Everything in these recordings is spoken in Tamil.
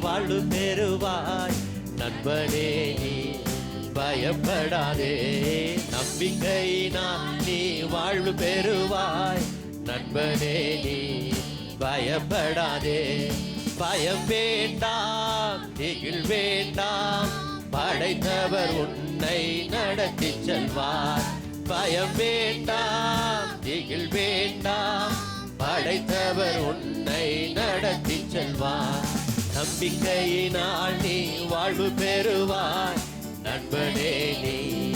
வாழ்வு பெறுவாய். நண்பனே நீ பயப்படாதே. நம்பிக்கையினால் நீ வாழ்வு பெறுவாய். நண்பனே நீ பயப்படாதே. பயம் வேண்டாம் திகில் வேண்டாம். படைத்தவர் உன்னை நடத்தி செல்வார். பயம் வேண்டாம் திகில் வேண்டாம். அழைத்தவர் உன்னை நடத்தி செல்வார். நம்பிக்கையினால் நீ வாழ்வு பெறுவாய். நண்பனே நீ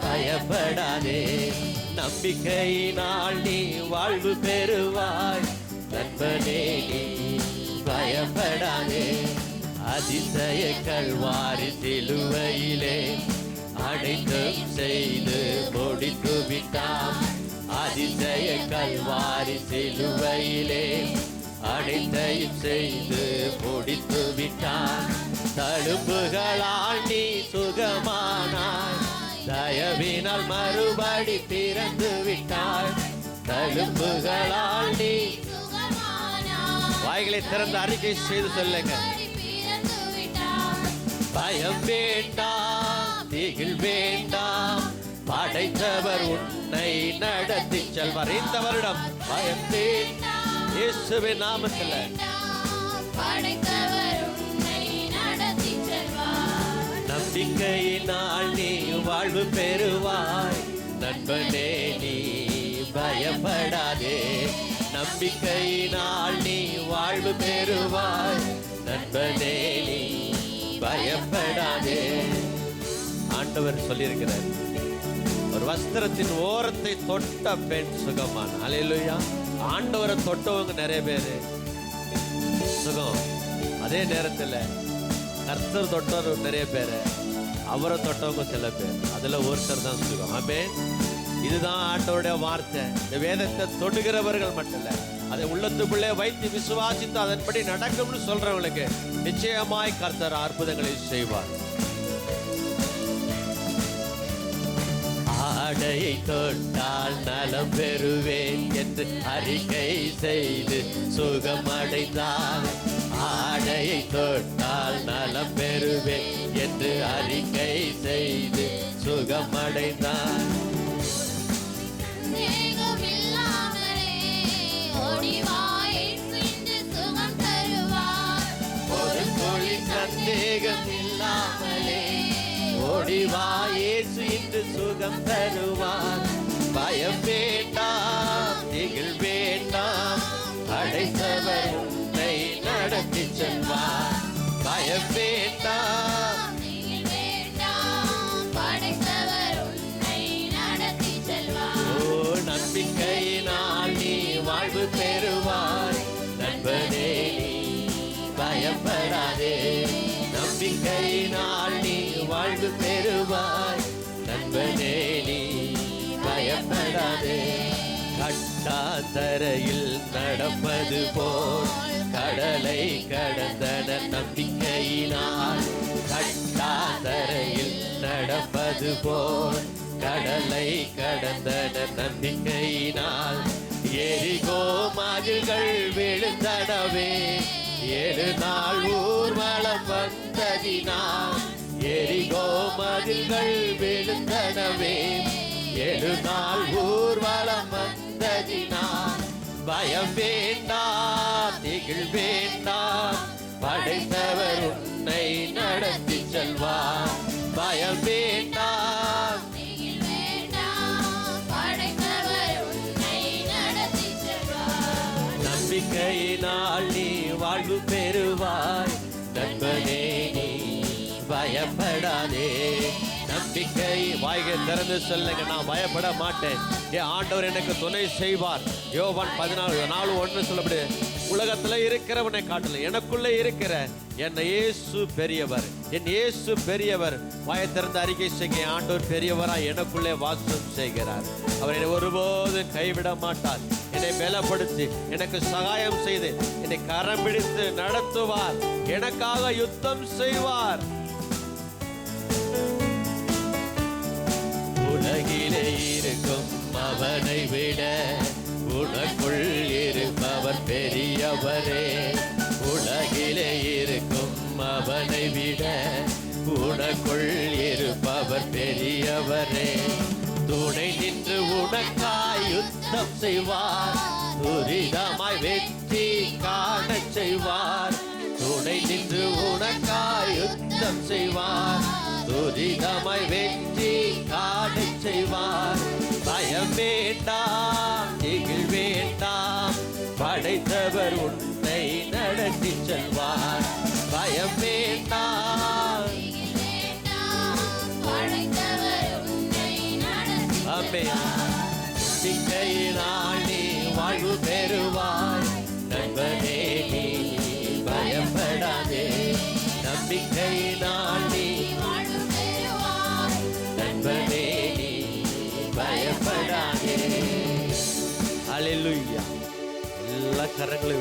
பயப்படாதே. நம்பிக்கையினால் நீ வாழ்வு பெறுவாய். நண்பனே நீ பயப்படாதே. அதிசய கல்வாரி சிலுவையிலே அடைந்தும் செய்து முடித்து விட்டான் அதிசய கல்வாரி சிலுவையிலே அடைந்தையும் செய்து முடித்து விட்டான். தழும்புகளால் நீ சுகமானாய். தயவினால் மறுபடி பிறந்து விட்டாள் தழும்புகளால் நீ வாய்களை திறந்து அறிக்கை செய்து சொல்லுங்க. பயம் வேண்டாம் திகில் வேண்டாம். படைத்தவர் உன்னை நடத்தி செல்வார் இந்த வருடம் பயம் வேண்டாம் நாமத்தில். நம்பிக்கையினால் நீ வாழ்வு பெறுவாய். நண்பனே நீ பயப்படாதே. நம்பிக்கையினால் நீ வாழ்வு பெறுவாய். நண்பனே நீ பயப்படாதே. ஆண்டவர் சொல்லியிருக்கிறார். ஒரு வஸ்திரத்தின் ஓரத்தை தொட்ட பெண் சுகமான. அலையிலுயா ஆண்டவரை தொட்டவங்க நிறைய பேர். சுகம். அதே நேரத்தில் கர்த்தர் தொட்டவர் நிறைய பேர். அவரை தொட்டவங்க சில பேர். அதில் ஒருத்தர் தான் சுகம். ஆமே இதுதான் ஆண்டவருடைய வார்த்தை. இந்த வேதத்தை தொடுகிறவர்கள் மட்டும் இல்லை அதை உள்ளத்துக்குள்ளே வைத்து விசுவாசித்து அதன்படி நடக்கும்னு சொல்றவங்களுக்கு நிச்சயமாய் கர்த்தர் அற்புதங்களை செய்வார். ஆடையை தொட்டால் நலம் பெறுவேன் என்று அறிக்கை செய்து சுகமடைந்தார். ஆடையை தொட்டால் நலம் பெறுவேன் என்று அறிக்கை செய்து சுகமடைந்தார். சந்தேகம் ஓடிவா இயேசு இன்று சுகம் தருவார். பயம் வேண்டாம் திகில் வேண்டாம் அடைத்தவர் உன்னை நடத்தி செல்வார். பயம் வேண்டாம் நம்பிக்கையினால் நீ வாழ்வு பெறுவாய் தாத்தரையில் நடப்பது போல் கடலை கடந்தன நம்பிக்கையினால். கட்டாதரையில் நடப்பது போல் கடலை கடந்தன நம்பிக்கையினால். எரிகோ மதில்கள் விழுந்தனவே ஏழு நாள் ஊர்வலம் வந்ததினால். எரிகோ மதில்கள் விழுந்தனவே ஏழு நாள் ஊர் பயம் வேண்டாம் திகில் வேண்டாம் படைத்தவர் உன்னை நடத்தி செல்வார். பயம் வேண்டாம் நம்பிக்கையினால் நீ வாழ்வு பெறுவாய். நண்பனே நீ பயப்படாதே. நம்பிக்கை வாய்கை திறந்து சொல்லுங்க. நான் பயப்பட மாட்டேன். என் ஆண்டவர் எனக்கு துணை செய்வார். யோவான் பதினாலு நாலு ஒன்று சொல்லப்படு உலகத்தில் இருக்கிறவனை காட்டல. எனக்குள்ளே இருக்கிற என் இயேசு பெரியவர். என் இயேசு பெரியவர். வாயை திறந்து அறிக்கை செய்ய ஆண்டவர் பெரியவரா எனக்குள்ளே வாசம் செய்கிறார். அவர் என்னை ஒருபோதும் கைவிட மாட்டார். என்னை பலப்படுத்தி எனக்கு சகாயம் செய்து என்னை கரம் பிடித்து நடத்துவார். எனக்காக யுத்தம் செய்வார். இருக்கும் அவனை விட உனக்குள் இருப்பவர் பெரியவரே. உலகிலே இருக்கும் அவனை விட உனக்குள் இருப்பவர் பெரியவரே. துணை நின்று உனக்காய் யுத்தம் செய்வார். துரிதமாய் வெற்றி காண செய்வார். துணை நின்று உனக்காய் யுத்தம் செய்வார். துரிதமாய் வெற்றி காண செய்வார். பயம் வேண்டாம் திகில் வேண்டாம் படைத்தவர் உன்னை நடத்தி செல்வார். பயம் வேண்டாம் படைத்தவர் உன்னை நீ வாழ்வு பெறுவாய். நண்பனே நீ பயப்படாதே. நம்பிக்கையினால் பயப்படாதே அல்லேலூயா எல்லா கரங்களும்